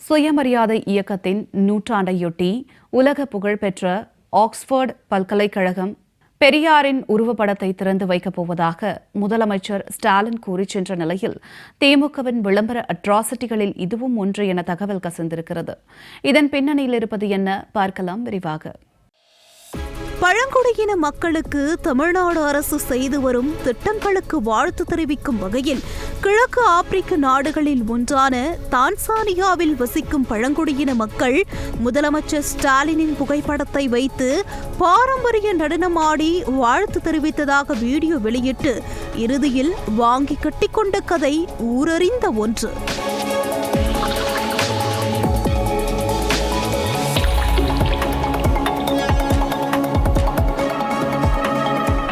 சுயமரியாதை இயக்கத்தின் நூற்றாண்டையொட்டி உலக புகழ்பெற்ற ஆக்ஸ்போர்டு பல்கலைக்கழகம் பெரியாரின் உருவப்படத்தை திறந்து வைக்கப் போவதாக முதலமைச்சர் ஸ்டாலின் கூறிச் சென்ற நிலையில் திமுகவின் விளம்பர அட்ராசிட்டிகளில் இதுவும் ஒன்று என தகவல் கசிந்திருக்கிறது. இதன் பின்னணியில் இருப்பது என்ன? பார்க்கலாம் விரிவாக. பழங்குடியின மக்களுக்கு தமிழ்நாடு அரசு செய்து வரும் திட்டங்களுக்கு வாழ்த்து தெரிவிக்கும் வகையில் கிழக்கு ஆப்பிரிக்க நாடுகளில் ஒன்றான தான்சானியாவில் வசிக்கும் பழங்குடியின மக்கள் முதலமைச்சர் ஸ்டாலினின் புகைப்படத்தை வைத்து பாரம்பரிய நடனமாடி வாழ்த்து தெரிவித்ததாக வீடியோ வெளியிட்டு இறுதியில் வாங்கி கட்டிக்கொண்ட கதை ஊரறிந்த ஒன்று.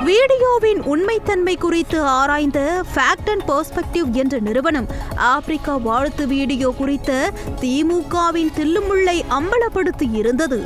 வீடியோவின் உண்மைத்தன்மை குறித்து ஆராய்ந்த ஃபேக்ட் அண்ட் பெர்ஸ்பெக்டிவ் என்ற நிறுவனம் ஆப்பிரிக்கா வாழ்த்து வீடியோ குறித்த திமுகவின் தில்லுமுள்ளை அம்பலப்படுத்தி இருந்தது.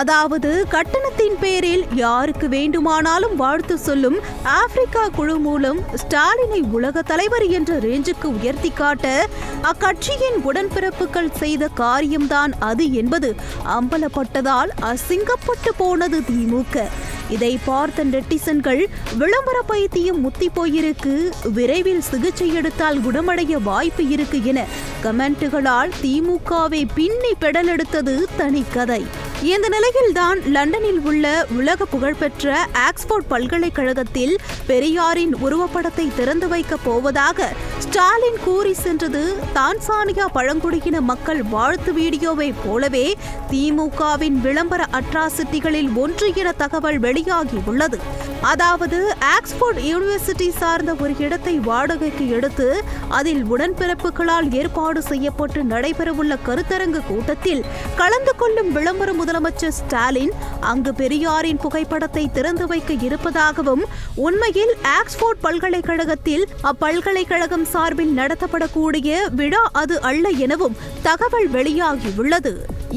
அதாவது கட்டணத்தின் பேரில் யாருக்கு வேண்டுமானாலும் வாழ்த்து சொல்லும் ஆப்பிரிக்கா குழு மூலம் ஸ்டாலினை உலக தலைவர் என்ற ரேஞ்சுக்கு உயர்த்தி காட்ட அக்கட்சியின் உடன்பிறப்புகள் செய்த காரியம்தான் அது என்பது அம்பலப்பட்டதால் அசிங்கப்பட்டு போனது திமுக. இதை பார்த்த நெட்டிசன்கள் விளம்பர பைத்தியம் முத்தி போயிருக்கு. விரைவில் சிகிச்சை எடுத்தால் குணமடைய வாய்ப்பு இருக்கு என கமெண்ட்டுகளால் திமுகவை பின்னி பெடலெடுத்தது தனி கதை இந்த நிலையில்தான் லண்டனில் உள்ள உலக புகழ்பெற்ற ஆக்ஸ்போர்ட் பல்கலைக்கழகத்தில் பெரியாரின் உருவப்படத்தை திறந்து வைக்கப் போவதாக ஸ்டாலின் கூறி சென்றது தான்சானியா பழங்குடியின மக்கள் வாழ்த்து வீடியோவை போலவே திமுகவின் விளம்பர அட்ராசிட்டிகளில் ஒன்று என தகவல் வெளியாகி உள்ளது. அதாவது ஆக்ஸ்போர்ட் யூனிவர்சிட்டி சார்ந்த ஒரு இடத்தை வாடகைக்கு எடுத்து அதில் உடன்பிறப்புகளால் ஏற்பாடு செய்யப்பட்டு நடைபெறவுள்ள கருத்தரங்கு கூட்டத்தில் கலந்து கொள்ளும் விளம்பரம் முதலமைச்சர் ஸ்டாலின் அங்கு பெரியாரின் புகைப்படத்தை திறந்து வைக்க இருப்பதாகவும் உண்மையில் ஆக்ஸ்போர்ட் பல்கலைக்கழகத்தில் அப்பல்கலைக்கழகம் சார்பில் நடத்தப்படக்கூடிய விழா அது அல்ல எனவும் தகவல் வெளியாகியுள்ளது.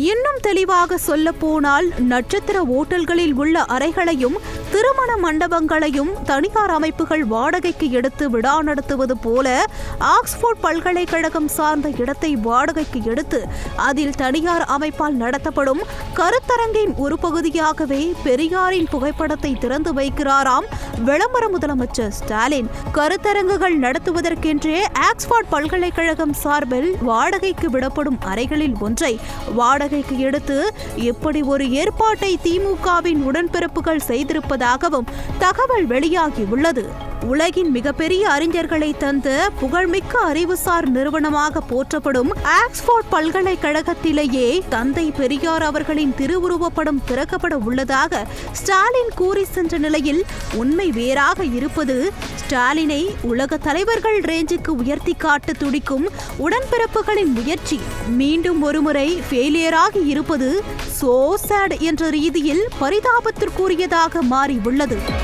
இன்னும் தெளிவாக சொல்ல போனால் நட்சத்திர ஓட்டல்களில் உள்ள அறைகளையும் திருமண மண்டபங்களையும் தனியார் அமைப்புகள் வாடகைக்கு எடுத்து விழா நடத்துவது போல ஆக்ஸ்போர்ட் பல்கலைக்கழகம் சார்ந்த இடத்தை வாடகைக்கு எடுத்து அதில் தனியார் அமைப்பால் நடத்தப்படும் கருத்தரங்கின் ஒரு பகுதியாகவே பெரியாரின் புகைப்படத்தை திறந்து வைக்கிறாராம் விளம்பர முதலமைச்சர் ஸ்டாலின். கருத்தரங்குகள் நடத்துவதற்கென்றே ஆக்ஸ்போர்ட் பல்கலைக்கழகம் சார்பில் வாடகைக்கு விடப்படும் அறைகளில் ஒன்றை வாடகைக்கு எடுத்து இப்படி ஒரு ஏற்பாட்டை திமுகவின் உடன்பிறப்புகள் செய்திருப்பதாகவும் தகவல் வெளியாகியுள்ளது. உலகின் மிகப்பெரிய அறிஞர்களை தந்த புகழ்மிக்க அறிவுசார் நிறுவனமாக போற்றப்படும் ஆக்ஸ்போர்ட் பல்கலைக்கழகத்திலேயே தந்தை பெரியார் அவர்களின் திருவுருவப்படம் திறக்கப்பட உள்ளதாக ஸ்டாலின் கூறி சென்ற நிலையில் உண்மை வேறாக இருப்பது ஸ்டாலினை உலக தலைவர்கள் ரேஞ்சுக்கு உயர்த்தி காட்ட துடிக்கும் உடன்பிறப்புகளின் முயற்சி. மீண்டும் ஒருமுறை ஃபெயிலியராகி இருப்பது சோசேட் என்ற ரீதியில் பரிதாபத்திற்குரியதாக மாறி உள்ளது